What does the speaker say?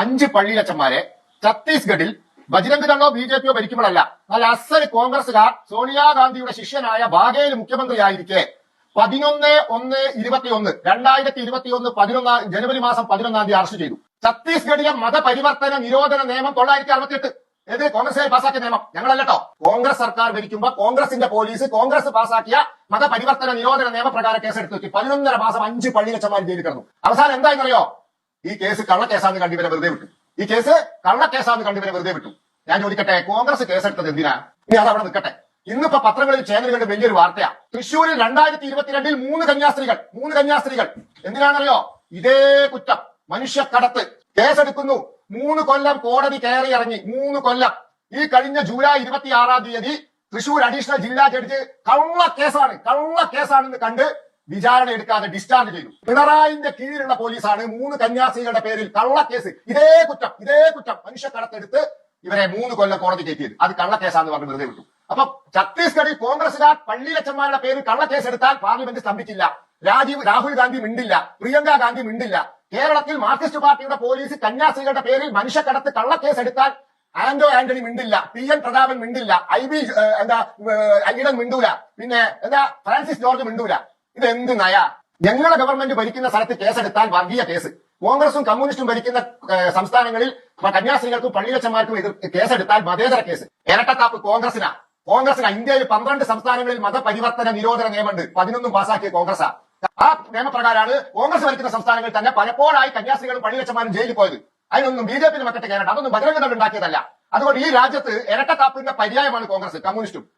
അഞ്ച് പള്ളിയിലച്ചന്മാരെ ഛത്തീസ്ഗഡിൽ ബജരംഗ് ദളോ ബി ജെ പിയോ ഭരിക്കുമ്പോഴല്ല. നല്ല അസൽ കോൺഗ്രസുകാർ സോണിയാഗാന്ധിയുടെ ശിഷ്യനായ ബാഗേൽ മുഖ്യമന്ത്രിയായിരിക്കെ. പതിനൊന്ന് ഒന്ന് ഇരുപത്തിയൊന്ന് രണ്ടായിരത്തി ഇരുപത്തിയൊന്ന് പതിനൊന്നാം ജനുവരി മാസം പതിനൊന്നാം തീയതി അറസ്റ്റ് ചെയ്തു. ഛത്തീസ്ഗഡിലെ മതപരിവർത്തന നിരോധന നിയമം തൊള്ളായിരത്തി അറുപത്തിയെട്ട് ഏത്? കോൺഗ്രസ് പാസാക്കിയ നിയമം. ഞങ്ങളല്ലോ കോൺഗ്രസ് സർക്കാർ ഭരിക്കുമ്പോൾ കോൺഗ്രസിന്റെ പോലീസ് കോൺഗ്രസ് പാസാക്കിയ മതപരിവർത്തന നിരോധന നിയമപ്രകാരം കേസെടുത്തു പതിനൊന്നര മാസം അഞ്ച് പള്ളിയിലച്ചന്മാർ ജയിലിൽ കിടന്നു. അവസാനം എന്തായെന്നറിയോ? ഈ കേസ് കള്ളക്കേസാന്ന് കണ്ടിവരെ വെറുതെ വിട്ടു. ഈ കേസ് കള്ളക്കേസാന്ന് കണ്ടിവരെ വെറുതെ വിട്ടു. ഞാൻ ചോദിക്കട്ടെ കോൺഗ്രസ് കേസെടുത്തത് എന്തിനാ? ഇനി അത് അവിടെ നിൽക്കട്ടെ. ഇന്നിപ്പോ പത്രങ്ങളിൽ ചേനലുകളുടെ വലിയൊരു വാർത്തയാ. തൃശ്ശൂരിൽ രണ്ടായിരത്തി ഇരുപത്തിരണ്ടിൽ മൂന്ന് കന്യാസ്ത്രീകൾ മൂന്ന് കന്യാസ്ത്രീകൾ. എന്തിനാണറിയോ ഇതേ കുറ്റം. മനുഷ്യക്കടത്ത് കേസെടുക്കുന്നു. മൂന്ന് കൊല്ലം കോടതി കയറി ഇറങ്ങി. മൂന്ന് കൊല്ലം. ഈ കഴിഞ്ഞ ജൂലൈ ഇരുപത്തി ആറാം തീയതി തൃശൂർ അഡീഷണൽ ജില്ലാ ജഡ്ജ് കള്ള കേസാണ് കള്ള കേസാണെന്ന് കണ്ട് വിചാരണ എടുക്കാതെ ഡിസ്ചാർജ് ചെയ്തു. പിണറായിന്റെ കീഴിലുള്ള പോലീസാണ് മൂന്ന് കന്യാസ്ത്രീകളുടെ പേരിൽ കള്ളക്കേസ്. ഇതേ കുറ്റം ഇതേ കുറ്റം മനുഷ്യക്കടത്തെടുത്ത് ഇവരെ മൂന്ന് കൊല്ലം കോടതി കയറ്റിയത്. അത് കള്ളക്കേസാന്ന് പറഞ്ഞ് വെറുതെ വിട്ടു. അപ്പൊ ഛത്തീസ്ഗഡിൽ കോൺഗ്രസുകാർ പള്ളിയിലച്ചന്മാരുടെ പേരിൽ കള്ളക്കേസ് എടുത്താൽ പാർലമെന്റ് സ്തംഭിച്ചില്ല. രാജീവ് രാഹുൽ ഗാന്ധി മിണ്ടില്ല. പ്രിയങ്ക ഗാന്ധി മിണ്ടില്ല. കേരളത്തിൽ മാർക്സിസ്റ്റ് പാർട്ടിയുടെ പോലീസ് കന്യാസ്ത്രീകളുടെ പേരിൽ മനുഷ്യക്കടത്ത് കള്ളക്കേസ് എടുത്താൽ ആന്റോ ആന്റണി മിണ്ടില്ല. പി എൻ പ്രതാപൻ മിണ്ടില്ല. ഐ ബി എന്താ അയ്യടൻ മിണ്ടൂല. പിന്നെ എന്താ ഫ്രാൻസിസ് ജോർജ് മിണ്ടൂല. ഇത് എന്ത് നയ? ഞങ്ങളെ ഗവൺമെന്റ് ഭരിക്കുന്ന സ്ഥലത്ത് കേസെടുത്താൽ വർഗീയ കേസ്. കോൺഗ്രസും കമ്മ്യൂണിസ്റ്റും ഭരിക്കുന്ന സംസ്ഥാനങ്ങളിൽ കന്യാസ്ത്രീകൾക്കും പള്ളിയച്ചന്മാർക്കും എതിർ കേസെടുത്താൽ മതേതര കേസ്. ഇരട്ടത്താപ്പ് കോൺഗ്രസിനാ കോൺഗ്രസിനാ ഇന്ത്യയിൽ പന്ത്രണ്ട് സംസ്ഥാനങ്ങളിൽ മതപരിവർത്തന നിരോധന നിയമമുണ്ട്. പതിനൊന്നും പാസാക്കിയ കോൺഗ്രസാ ആ നിയമപ്രകാരമാണ് കോൺഗ്രസ് ഭരിക്കുന്ന സംസ്ഥാനങ്ങളിൽ തന്നെ പലപ്പോഴായി കന്യാസ്ത്രീകളും പള്ളിയച്ചന്മാരും ജയിലിൽ പോയത്. അതിനൊന്നും ബി ജെ പി മക്കട്ട് കേരളം. അതൊന്നും ബജരംഗ ഉണ്ടാക്കിയതല്ല. അതുകൊണ്ട് ഈ രാജ്യത്ത് ഇരട്ടത്താപ്പിന്റെ പര്യായമാണ് കോൺഗ്രസ് കമ്മ്യൂണിസ്റ്റും.